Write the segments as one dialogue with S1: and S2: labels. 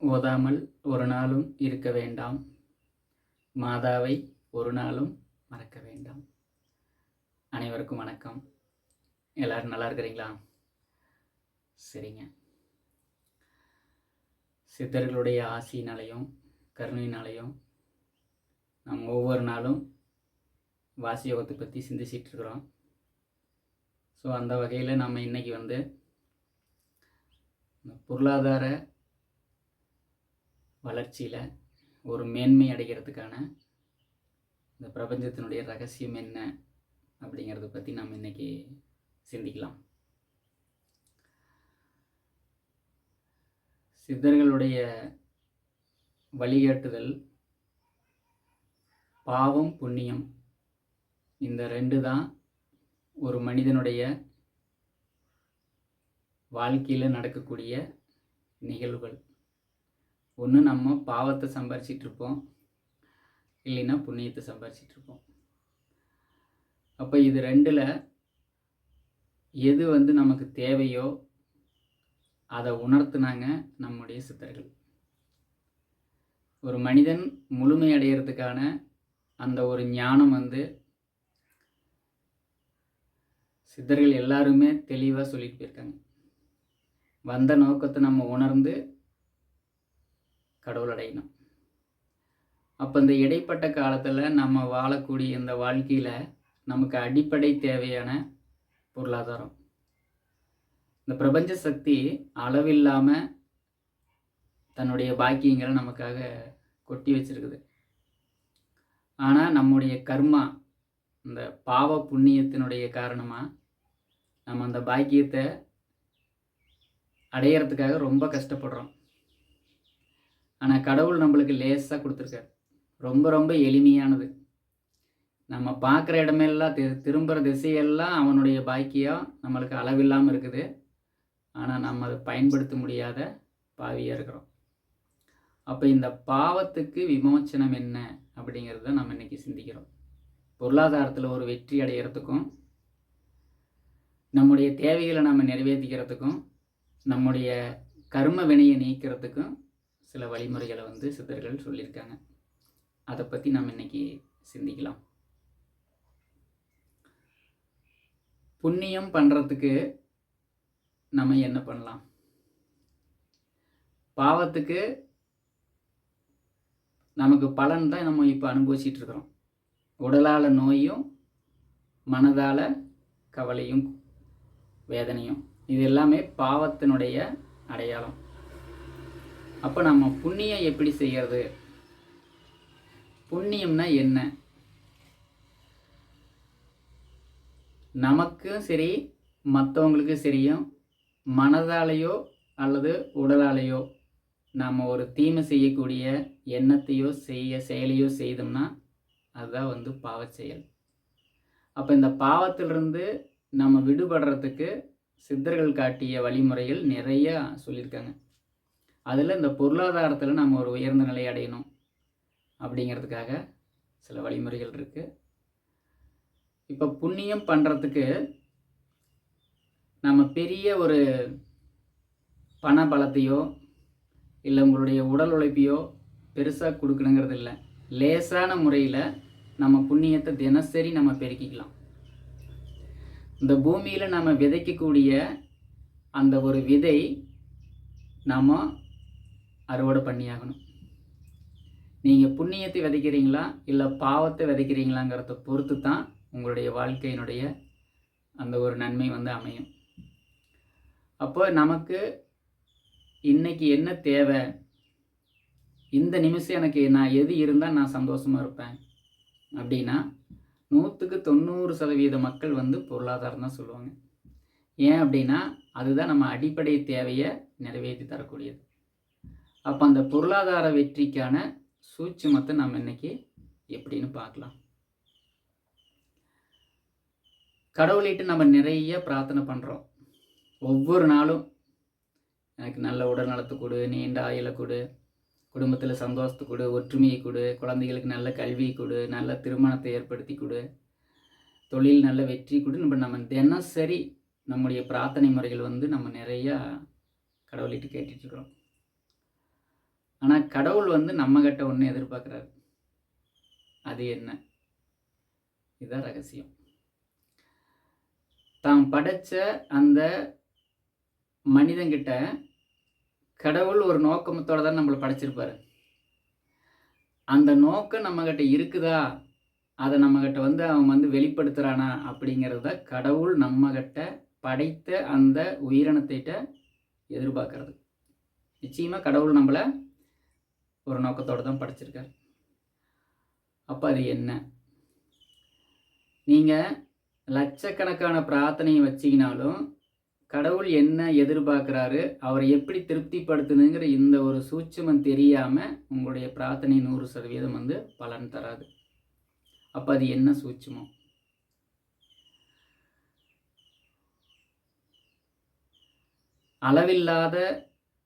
S1: ஓதாமல் ஒரு நாளும் இருக்க வேண்டாம். மாதாவை ஒரு நாளும் மறக்க வேண்டாம். அனைவருக்கும் வணக்கம். எல்லாரும் நல்லா இருக்கிறீங்களா? சரிங்க. சித்தர்களுடைய ஆசியினாலையும் கருணையினாலையும் நம்ம ஒவ்வொரு நாளும் வாசி யோகத்தை பற்றி சிந்திச்சிட்டு இருக்கிறோம். ஸோ அந்த வகையில் நம்ம இன்றைக்கி வந்து இந்த பொருளாதார வளர்ச்சியில் ஒரு மேன்மை அடைகிறதுக்கான இந்த பிரபஞ்சத்தினுடைய ரகசியம் என்ன அப்படிங்கிறத பற்றி நாம் இன்னைக்கு சிந்திக்கலாம். சித்தர்களுடைய வழிகாட்டுதல் பாவம் புண்ணியம் இந்த ரெண்டு தான் ஒரு மனிதனுடைய வாழ்க்கையில் நடக்கக்கூடிய நிகழ்வுகள். ஒன்று நம்ம பாவத்தை சம்பாரிச்சிட்டு இருப்போம் இல்லைன்னா புண்ணியத்தை சம்பாரிச்சிட்டு இருப்போம் அப்போ இது ரெண்டில் எது வந்து நமக்கு தேவையோ அதை உணர்த்துனாங்க நம்முடைய சித்தர்கள். ஒரு மனிதன் முழுமையடையிறதுக்கான அந்த ஒரு ஞானம் வந்து சித்தர்கள் எல்லாருமே தெளிவாக சொல்லிட்டு போயிருக்காங்க. வந்த நோக்கத்தை நம்ம உணர்ந்து கடவுள் அடையணும். அப்போ இந்த இடைப்பட்ட காலத்தில் நம்ம வாழக்கூடிய இந்த வாழ்க்கையில் நமக்கு அடிப்படை தேவையான பொருளாதாரம். இந்த பிரபஞ்ச சக்தி அளவில்லாமல் தன்னுடைய பாக்கியங்களை நமக்காக கொட்டி வச்சிருக்குது. ஆனால் நம்முடைய கர்மா இந்த பாவ புண்ணியத்தினுடைய காரணமாக நம்ம அந்த பாக்கியத்தை அடையிறதுக்காக ரொம்ப கஷ்டப்படுறோம். ஆனால் கடவுள் நம்மளுக்கு லேசாக கொடுத்துருக்காரு. ரொம்ப ரொம்ப எளிமையானது. நம்ம பார்க்குற இடமெல்லாம் தி திரும்புகிற திசையெல்லாம் அவனுடைய பாக்கியம் நம்மளுக்கு அளவில்லாமல் இருக்குது. ஆனால் நம்ம அதை பயன்படுத்த முடியாத பாவியாக இருக்கிறோம். அப்போ இந்த பாவத்துக்கு விமோச்சனம் என்ன அப்படிங்கிறத நம்ம இன்னைக்கு சிந்திக்கிறோம். பொருளாதாரத்தில் ஒரு வெற்றி அடைகிறதுக்கும் நம்முடைய தேவைகளை நம்ம நிறைவேற்றிக்கிறதுக்கும் நம்முடைய கர்ம வினையை நீக்கிறதுக்கும் சில வழிமுறைகளை வந்து சித்தர்கள் சொல்லியிருக்காங்க. அதை பற்றி நம்ம இன்னைக்கு சிந்திக்கலாம். புண்ணியம் பண்ணுறதுக்கு நம்ம என்ன பண்ணலாம்? பாவத்துக்கு நமக்கு பலன் தான் நம்ம இப்போ அனுபவிச்சிட்டு இருக்கிறோம். உடலால் நோயும் மனதால் கவலையும் வேதனையும் இது எல்லாமே பாவத்தினுடைய அடையாளம். அப்போ நம்ம புண்ணியம் எப்படி செய்கிறது புண்ணியம்னா என்ன? நமக்கும் சரி மற்றவங்களுக்கும் சரியும் மனதாலேயோ அல்லது உடலாலேயோ நாம் ஒரு தீமை செய்யக்கூடிய எண்ணத்தையோ செய்ய செயலையோ செய்தோம்னா அதுதான் வந்து பாவ செயல். அப்போ இந்த பாவத்திலிருந்து நம்ம விடுபடுறதுக்கு சித்தர்கள் காட்டிய வழிமுறைகள் நிறையா சொல்லியிருக்காங்க. அதில் இந்த பொருளாதாரத்தில் நம்ம ஒரு உயர்ந்த நிலை அடையணும் அப்படிங்கிறதுக்காக சில வழிமுறைகள் இருக்குது இப்போ புண்ணியம் பண்ணுறதுக்கு நம்ம பெரிய ஒரு பண பலத்தையோ இல்லை உங்களுடைய உடல் உழைப்பையோ பெருசாக கொடுக்கணுங்கிறது இல்லை. லேசான முறையில் நம்ம புண்ணியத்தை தினசரி நம்ம பெருக்கிக்கலாம். இந்த பூமியில் நம்ம விதைக்கக்கூடிய அந்த ஒரு விதை நம்ம அறுவடை பண்ணியாகணும். நீங்கள் புண்ணியத்தை விதைக்கிறீங்களா? இல்லை பாவத்தை விதைக்கிறீங்களாங்கிறத பொறுத்து தான் உங்களுடைய வாழ்க்கையினுடைய அந்த ஒரு நன்மை வந்து அமையும். அப்போ நமக்கு இன்றைக்கி என்ன தேவை? இந்த நிமிஷம் எனக்கு நான் எது இருந்தால் நான் சந்தோஷமாக இருப்பேன்? அப்படின்னா நூற்றுக்கு தொண்ணூறு சதவீத மக்கள் வந்து பொருளாதாரம் தான் சொல்லுவாங்க. ஏன் அப்படின்னா அதுதான் நம்ம அடிப்படை தேவையை நிறைவேற்றி தரக்கூடியது. அப்போ அந்த பொருளாதார வெற்றிக்கான சூட்சுமத்தை நம்ம இன்னைக்கு எப்படின்னு பார்க்கலாம். கடவுளிட்டு நம்ம நிறைய பிரார்த்தனை பண்ணுறோம் ஒவ்வொரு நாளும் எனக்கு நல்ல உடல் நலத்தை கொடு நீண்ட ஆயுளை கொடு குடும்பத்தில் சந்தோஷத்தை கொடு ஒற்றுமையை கொடு குழந்தைகளுக்கு நல்ல கல்வியை கொடு நல்ல திருமணத்தை ஏற்படுத்தி கொடு தொழில் நல்ல வெற்றி கொடு. நம்ம நம்ம தினசரி நம்முடைய பிரார்த்தனை முறைகள் வந்து நம்ம நிறையா கடவுளிட்டு கேட்டுட்ருக்குறோம் ஆனால் கடவுள் வந்து நம்மக்கிட்ட ஒன்று எதிர்பார்க்குறாரு. அது என்ன? இதுதான் ரகசியம். தாம் படைச்ச அந்த மனிதங்கிட்ட கடவுள் ஒரு நோக்கமத்தோடு தான் நம்மளை படைச்சிருப்பாரு. அந்த நோக்கம் நம்மகிட்ட இருக்குதா? அதை நம்மகிட்ட வந்து அவன் வந்து வெளிப்படுத்துகிறானா அப்படிங்கிறத கடவுள் நம்மகிட்ட படைத்த அந்த உயிரினத்திட்ட எதிர்பார்க்கறது. நிச்சயமாக கடவுள் நம்மளை ஒரு நோக்கத்தோடு தான் படிச்சிருக்கார். அப்போ அது என்ன? நீங்கள் லட்சக்கணக்கான பிரார்த்தனையை வச்சிங்கனாலும் கடவுள் என்ன எதிர்பார்க்குறாரு அவரை எப்படி திருப்திப்படுத்தணுங்கிற இந்த ஒரு சூட்சமம் தெரியாமல் உங்களுடைய பிரார்த்தனை நூறு சதவீதம் வந்து பலன் தராது. அப்போ அது என்ன சூட்சமம்? அளவில்லாத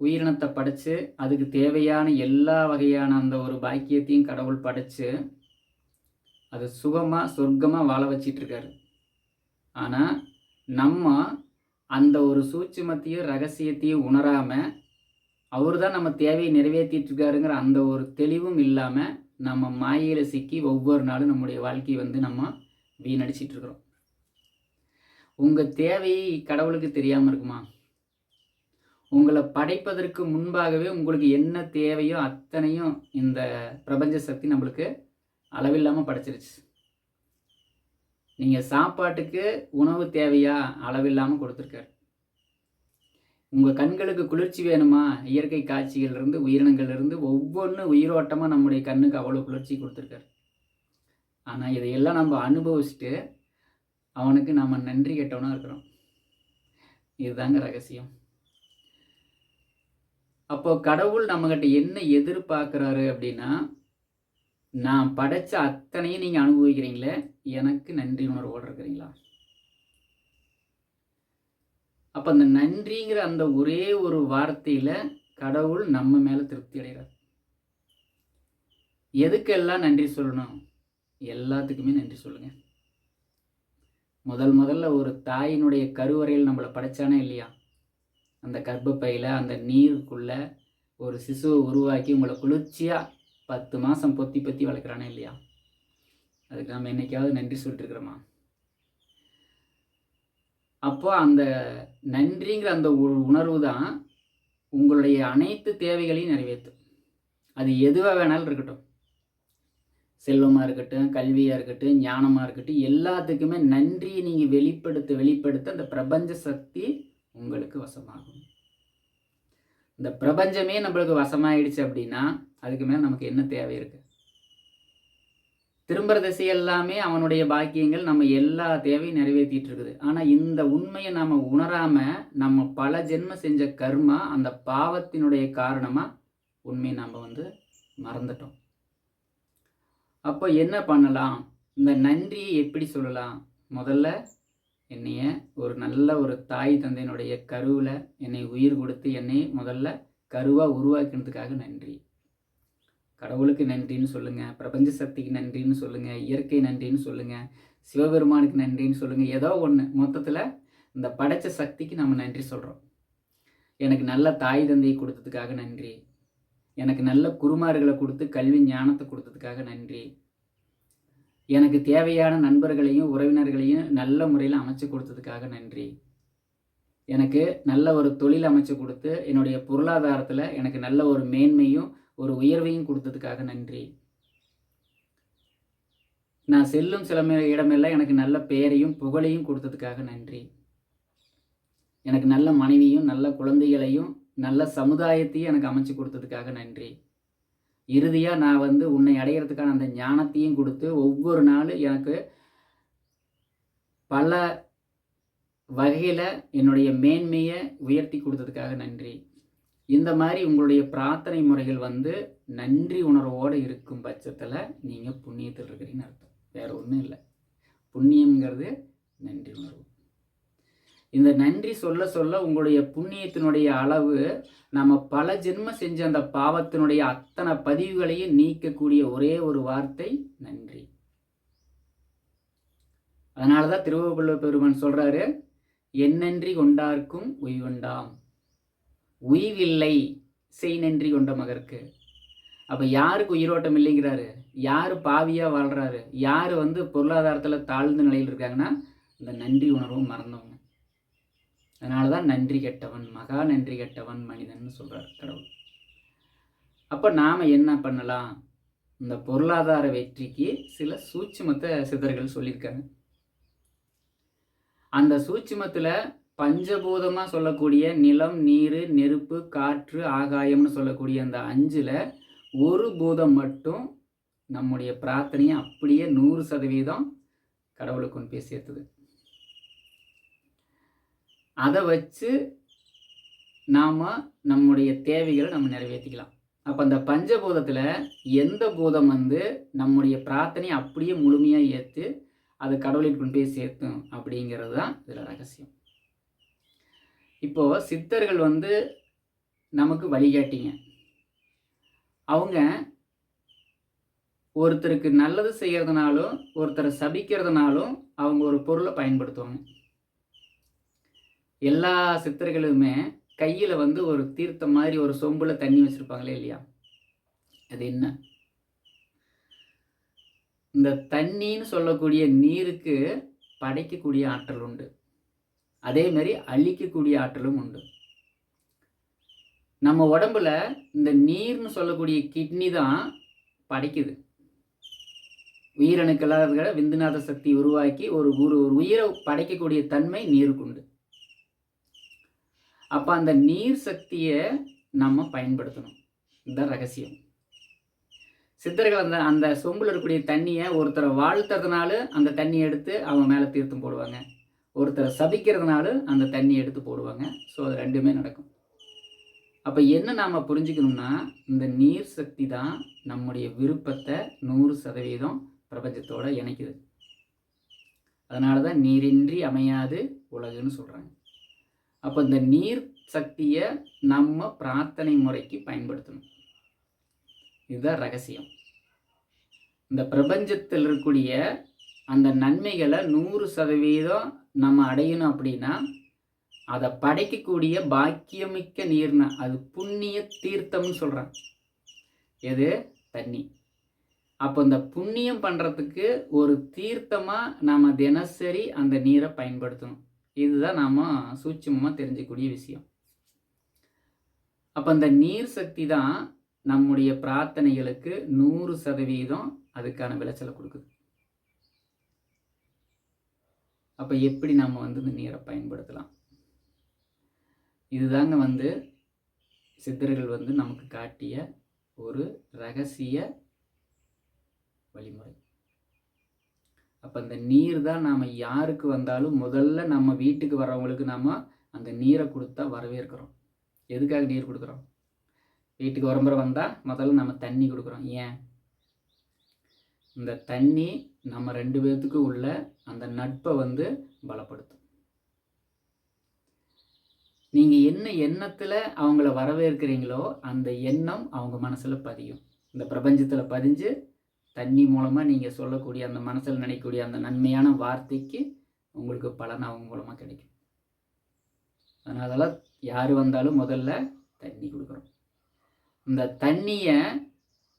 S1: உயிரினத்தை படைச்சு அதுக்கு தேவையான எல்லா வகையான அந்த ஒரு பாக்கியத்தையும் கடவுள் படைச்சு அது சுகமாக சொர்க்கமாக வாழ வச்சிட்டு இருக்காரு ஆனால் நம்ம அந்த ஒரு சூட்சுமத்தையும் ரகசியத்தையும் உணராமல் அவர் தான் நம்ம தேவையை நிறைவேற்றிட்டு இருக்காருங்கிற அந்த ஒரு தெளிவும் இல்லாமல் நம்ம மாயையில் சிக்கி ஒவ்வொரு நாளும் நம்முடைய வாழ்க்கையை வந்து நம்ம வீணடிச்சிட்டு இருக்கிறோம் உங்கள் தேவை கடவுளுக்கு தெரியாமல் இருக்குமா? உங்களை படைப்பதற்கு முன்பாகவே உங்களுக்கு என்ன தேவையோ அத்தனையும் இந்த பிரபஞ்ச சக்தி நம்மளுக்கு அளவில்லாமல் படைச்சிருச்சு. நீங்கள் சாப்பாட்டுக்கு உணவு தேவையா அளவில்லாமல் கொடுத்துருக்காரு. உங்கள் கண்களுக்கு குளிர்ச்சி வேணுமா? இயற்கை காட்சிகள்லேருந்து உயிரினங்கள்லேருந்து ஒவ்வொன்று உயிரோட்டமாக நம்முடைய கண்ணுக்கு அவ்வளோ குளிர்ச்சி கொடுத்துருக்காரு. ஆனால் இதையெல்லாம் நம்ம அனுபவிச்சுட்டு அவனுக்கு நம்ம நன்றி கெட்டவனாக இருக்கிறோம். இதுதாங்க ரகசியம். அப்போ கடவுள் நம்மகிட்ட என்ன எதிர்பார்க்குறாரு அப்படின்னா நான் படைச்ச அத்தனையும் நீங்கள் அனுபவிக்கிறீங்களே எனக்கு நன்றி உணர்வோடு இருக்கிறீங்களா? அப்போ அந்த நன்றிங்கிற அந்த ஒரே ஒரு வார்த்தையில் கடவுள் நம்ம மேலே திருப்தி அடைகிறார். எதுக்கெல்லாம் நன்றி சொல்லணும்? எல்லாத்துக்குமே நன்றி சொல்லுங்கள் முதல் முதல்ல ஒரு தாயினுடைய கருவறையில் நம்மளை படைச்சானே இல்லையா? அந்த கர்ப்பப்பையில் அந்த நீருக்குள்ளே ஒரு சிசுவை உருவாக்கி உங்களை குளிர்ச்சியாக பத்து மாதம் பொத்தி பொத்தி வளர்க்குறானே இல்லையா? அதுக்கு நம்ம என்றைக்காவது நன்றி சொல்லிட்டுருக்குறோமா? அப்போ அந்த நன்றிங்கிற அந்த உணர்வு தான் உங்களுடைய அனைத்து தேவைகளையும் நிறைவேற்றும். அது எதுவாக வேணாலும் இருக்கட்டும். செல்வமாக இருக்கட்டும் கல்வியாக இருக்கட்டும் ஞானமாக இருக்கட்டும் எல்லாத்துக்குமே நன்றியை நீங்கள் வெளிப்படுத்த வெளிப்படுத்த அந்த பிரபஞ்ச சக்தி உங்களுக்கு வசமாகும். இந்த பிரபஞ்சமே நம்மளுக்கு வசமாயிடுச்சு அப்படின்னா அதுக்கு மேலே நமக்கு என்ன தேவை இருக்குது திரும்புகிற திசை எல்லாமே அவனுடைய பாக்கியங்கள் நம்ம எல்லா தேவையும் நிறைவேற்றிட்டு இருக்குது. ஆனால் இந்த உண்மையை நாம் உணராமல் நம்ம பல ஜென்ம செஞ்ச கர்மா அந்த பாவத்தினுடைய காரணமாக உண்மையை நாம் வந்து மறந்துட்டோம். அப்போ என்ன பண்ணலாம்? இந்த நன்றியை எப்படி சொல்லலாம்? முதல்ல என்னைய ஒரு நல்ல ஒரு தாய் தந்தையினுடைய கருவில் என்னை உயிர் கொடுத்து என்னை முதல்ல கருவாக உருவாக்கினதுக்காக நன்றி. கடவுளுக்கு நன்றின்னு சொல்லுங்கள் பிரபஞ்ச சக்திக்கு நன்றின்னு சொல்லுங்கள் இயற்கை நன்றின்னு சொல்லுங்கள் சிவபெருமானுக்கு நன்றின்னு சொல்லுங்கள் ஏதோ ஒன்று மொத்தத்தில் இந்த படைச்ச சக்திக்கு நம்ம நன்றி சொல்கிறோம் எனக்கு நல்ல தாய் தந்தையை கொடுத்ததுக்காக நன்றி. எனக்கு நல்ல குருமார்களை கொடுத்து கல்வி ஞானத்தை கொடுத்ததுக்காக நன்றி. எனக்கு தேவையான நண்பர்களையும் உறவினர்களையும் நல்ல முறையில் அமைச்சு கொடுத்ததுக்காக நன்றி. எனக்கு நல்ல ஒரு தொழில் அமைச்சு கொடுத்து என்னுடைய பொருளாதாரத்தில் எனக்கு நல்ல ஒரு மேன்மையும் ஒரு உயர்வையும் கொடுத்ததுக்காக நன்றி. நான் செல்லும் சில இடமெல்லாம் எனக்கு நல்ல பெயரையும் புகழையும் கொடுத்ததுக்காக நன்றி. எனக்கு நல்ல மனைவியும் நல்ல குழந்தைகளையும் நல்ல சமுதாயத்தையும் எனக்கு அமைச்சு கொடுத்ததுக்காக நன்றி. இறுதியாக நான் வந்து உன்னை அடையிறதுக்கான அந்த ஞானத்தையும் கொடுத்து ஒவ்வொரு நாளும் எனக்கு பல வகையில் என்னுடைய மேன்மையை உயர்த்தி கொடுத்ததுக்காக நன்றி. இந்த மாதிரி உங்களுடைய பிரார்த்தனை முறைகள் வந்து நன்றி உணர்வோடு இருக்கும் பட்சத்தில் நீங்கள் புண்ணியத்தில் இருக்கிறீங்கன்னு அர்த்தம். வேறு ஒன்றும் இல்லை. புண்ணியங்கிறது நன்றி உணர்வு. இந்த நன்றி சொல்ல சொல்ல உங்களுடைய புண்ணியத்தினுடைய அளவு நம்ம பல ஜென்ம செஞ்ச அந்த பாவத்தினுடைய அத்தனை பதிவுகளையும் நீக்கக்கூடிய ஒரே ஒரு வார்த்தை நன்றி. அதனால தான் திருவள்ளுவ பெருமன் சொல்கிறாரு என்னன்றி கொண்டார்க்கும் உய்வண்டாம். உய்வில்லை செய் நன்றி கொண்ட மகருக்கு அப்போ யாருக்கு உயிரோட்டம் இல்லைங்கிறாரு? யார் பாவியாக வாழ்கிறாரு யார் வந்து பொருளாதாரத்தில் தாழ்ந்த நிலையில் இருக்காங்கன்னா இந்த நன்றி உணர்வும் மறந்தவங்க அதனால தான் நன்றி கெட்டவன் மகா நன்றி கெட்டவன் மனிதன் சொல்கிறார் கடவுள். அப்போ நாம் என்ன பண்ணலாம்? இந்த பொருளாதார வெற்றிக்கு சில சூட்சுமத்தை சித்தர்கள் சொல்லியிருக்காங்க. அந்த சூட்சுமத்தில் பஞ்சபூதமாக சொல்லக்கூடிய நிலம் நீர் நெருப்பு காற்று ஆகாயம்னு சொல்லக்கூடிய அந்த அஞ்சில் ஒரு பூதம் மட்டும் நம்முடைய பிரார்த்தனையை அப்படியே நூறு சதவீதம் கடவுளுக்கு கொண்டு போய் சேர்த்துது அதை வச்சு நாம் நம்முடைய தேவைகளை நம்ம நிறைவேற்றிக்கலாம். அப்போ அந்த பஞ்சபூதத்தில் எந்த பூதம் வந்து நம்முடைய பிரார்த்தனையை அப்படியே முழுமையாக ஏற்று அது கடவுளுக்கு கொண்டு போய் சேர்த்தும் அப்படிங்கிறது தான் இதில் ரகசியம். இப்போது சித்தர்கள் வந்து நமக்கு வழிகாட்டிங்க அவங்க ஒருத்தருக்கு நல்லது செய்கிறதுனாலும் ஒருத்தரை சபிக்கிறதுனாலும் அவங்க ஒரு பொருளை பயன்படுத்துவாங்க. எல்லா சித்தர்களுமே கையில் வந்து ஒரு தீர்த்தம் மாதிரி ஒரு சொம்பில் தண்ணி வச்சுருப்பாங்களே இல்லையா? அது என்ன? இந்த தண்ணின்னு சொல்லக்கூடிய நீருக்கு படைக்கக்கூடிய ஆற்றல் உண்டு. அதே மாதிரி அழிக்கக்கூடிய ஆற்றலும் உண்டு. நம்ம உடம்புல இந்த நீர்னு சொல்லக்கூடிய கிட்னி தான் படைக்குது. உயிரணுக்களாக விந்துநாத சக்தி உருவாக்கி ஒரு ஒரு ஒரு உயிரை படைக்கக்கூடிய தன்மை நீருக்கு உண்டு அப்போ அந்த நீர் சக்தியை நம்ம பயன்படுத்தணும். இதுதான் ரகசியம். சித்தர்கள் அந்த அந்த சொம்பில் இருக்கக்கூடிய தண்ணியை ஒருத்தரை வாழ்த்துறதுனால அந்த தண்ணியை எடுத்து அவங்க மேலே தீர்த்தம் போடுவாங்க. ஒருத்தரை சபிக்கிறதுனால அந்த தண்ணியை எடுத்து போடுவாங்க. ஸோ அது ரெண்டுமே நடக்கும். அப்போ என்ன நாம் புரிஞ்சுக்கணும்னா இந்த நீர் சக்தி தான் நம்முடைய விருப்பத்தை நூறு சதவீதம் பிரபஞ்சத்தோடு இணைக்குது. அதனால தான் நீரின்றி அமையாது உலகுன்னு சொல்கிறாங்க அப்போ இந்த நீர் சக்தியை நம்ம பிரார்த்தனை முறைக்கு பயன்படுத்தணும். இதுதான் ரகசியம். இந்த பிரபஞ்சத்தில் இருக்கக்கூடிய அந்த நன்மைகளை நூறு சதவீதம் நம்ம அடையணும் அப்படின்னா அதை படைக்கக்கூடிய பாக்கியமிக்க நீர்னா அது புண்ணிய தீர்த்தம்னு சொல்கிறாங்க எது? தண்ணி. அப்போ இந்த புண்ணியம் பண்ணுறதுக்கு ஒரு தீர்த்தமாக நாம் தினசரி அந்த நீரை பயன்படுத்தணும். இதுதான் நாம் சூட்சமாக தெரிஞ்சக்கூடிய விஷயம். அப்போ அந்த நீர் சக்தி தான் நம்முடைய பிரார்த்தனைகளுக்கு நூறு சதவீதம் அதுக்கான விளைச்சலை கொடுக்குது. அப்போ எப்படி நம்ம வந்து இந்த நீரை பயன்படுத்தலாம்? இதுதாங்க வந்து சித்தர்கள் வந்து நமக்கு காட்டிய ஒரு ரகசிய வழிமுறை. அப்போ அந்த நீர் தான் நாம் யாருக்கு வந்தாலும் முதல்ல நம்ம வீட்டுக்கு வர்றவங்களுக்கு நாம் அந்த நீரை கொடுத்தா வரவேற்கிறோம். எதுக்காக நீர் கொடுக்குறோம்? வீட்டுக்கு உரம்புற வந்தால் முதல்ல நம்ம தண்ணி கொடுக்குறோம். ஏன்? இந்த தண்ணி நம்ம ரெண்டு பேர்த்துக்கு உள்ள அந்த நட்பை வந்து பலப்படுத்தும். நீங்கள் என்ன எண்ணத்தில் அவங்கள வரவேற்கிறீங்களோ அந்த எண்ணம் அவங்க மனசில் பதியும். இந்த பிரபஞ்சத்தில் பதிஞ்சு தண்ணி மூலமாக நீங்கள் சொல்லக்கூடிய அந்த மனசில் நினைக்கக்கூடிய அந்த நன்மையான வார்த்தைக்கு உங்களுக்கு பலன் அவங்க மூலமாக கிடைக்கும். அதனால யார் வந்தாலும் முதல்ல தண்ணி கொடுக்குறோம் இந்த தண்ணியை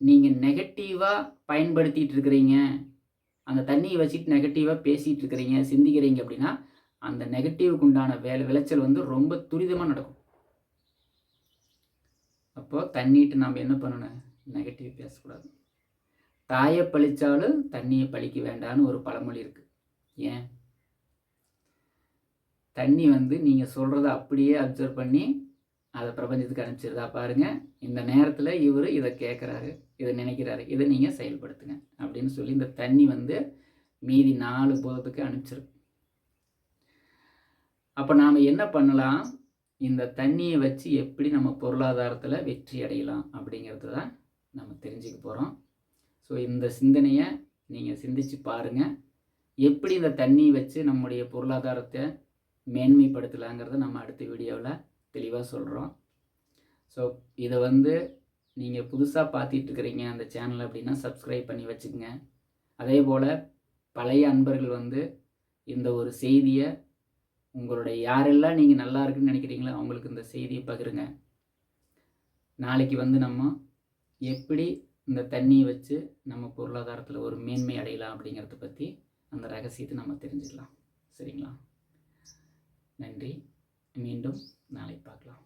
S1: நீங்கள் நெகட்டிவாக பயன்படுத்திகிட்டு இருக்கிறீங்க அந்த தண்ணியை வச்சுட்டு நெகட்டிவாக பேசிகிட்டு இருக்கிறீங்க சிந்திக்கிறீங்க அப்படின்னா அந்த நெகட்டிவுக்கு உண்டான வேலை விளைச்சல் வந்து ரொம்ப துரிதமாக நடக்கும். அப்போது தண்ணிட்டு நாம் என்ன பண்ணணும்? நெகட்டிவ் பேசக்கூடாது. தாயை பழிச்சாலும் தண்ணியை பழிக்க வேண்டான்னு ஒரு பழமொழி இருக்குது ஏன்? தண்ணி வந்து நீங்கள் சொல்கிறத அப்படியே அப்சர்வ் பண்ணி அதை பிரபஞ்சத்துக்கு அனுப்பிச்சிருதா பாருங்கள் இந்த நேரத்தில் இவர் இதை கேட்குறாரு இதை நினைக்கிறாரு இதை நீங்கள் செயல்படுத்துங்க அப்படின்னு சொல்லி இந்த தண்ணி வந்து மீதி நாலு போதத்துக்கு அனுப்பிச்சிருக்கு அப்போ நாம் என்ன பண்ணலாம்? இந்த தண்ணியை வச்சு எப்படி நம்ம பொருளாதாரத்தில் வெற்றி அடையலாம் அப்படிங்கிறது தான் நம்ம தெரிஞ்சுக்க போகிறோம் ஸோ இந்த சிந்தனையை நீங்கள் சிந்திச்சு பாருங்கள் எப்படி இந்த தண்ணியை வச்சு நம்முடைய பொருளாதாரத்தை மேன்மைப்படுத்தலாங்கிறத நம்ம அடுத்த வீடியோவில் தெளிவாக சொல்கிறோம் ஸோ இதை வந்து நீங்கள் புதுசாக பார்த்துட்டு இருக்கிறீங்க அந்த சேனல் அப்படின்னா சப்ஸ்கிரைப் பண்ணி வச்சுக்கோங்க. அதே போல் பழைய அன்பர்கள் வந்து இந்த ஒரு செய்தியை உங்களுடைய யாரெல்லாம் நீங்கள் நல்லா இருக்குன்னு நினைக்கிறீங்களோ அவங்களுக்கு இந்த செய்தியை பகிருங்க. நாளைக்கு வந்து நம்ம எப்படி இந்த தண்ணியை வச்சு நம்ம பொருளாதாரத்தில் ஒரு மேன்மை அடையலாம் அப்படிங்கிறத பற்றி அந்த ரகசியத்தை நம்ம தெரிஞ்சுக்கலாம். சரிங்களா? நன்றி. மீண்டும் நாளை பார்க்கலாம்.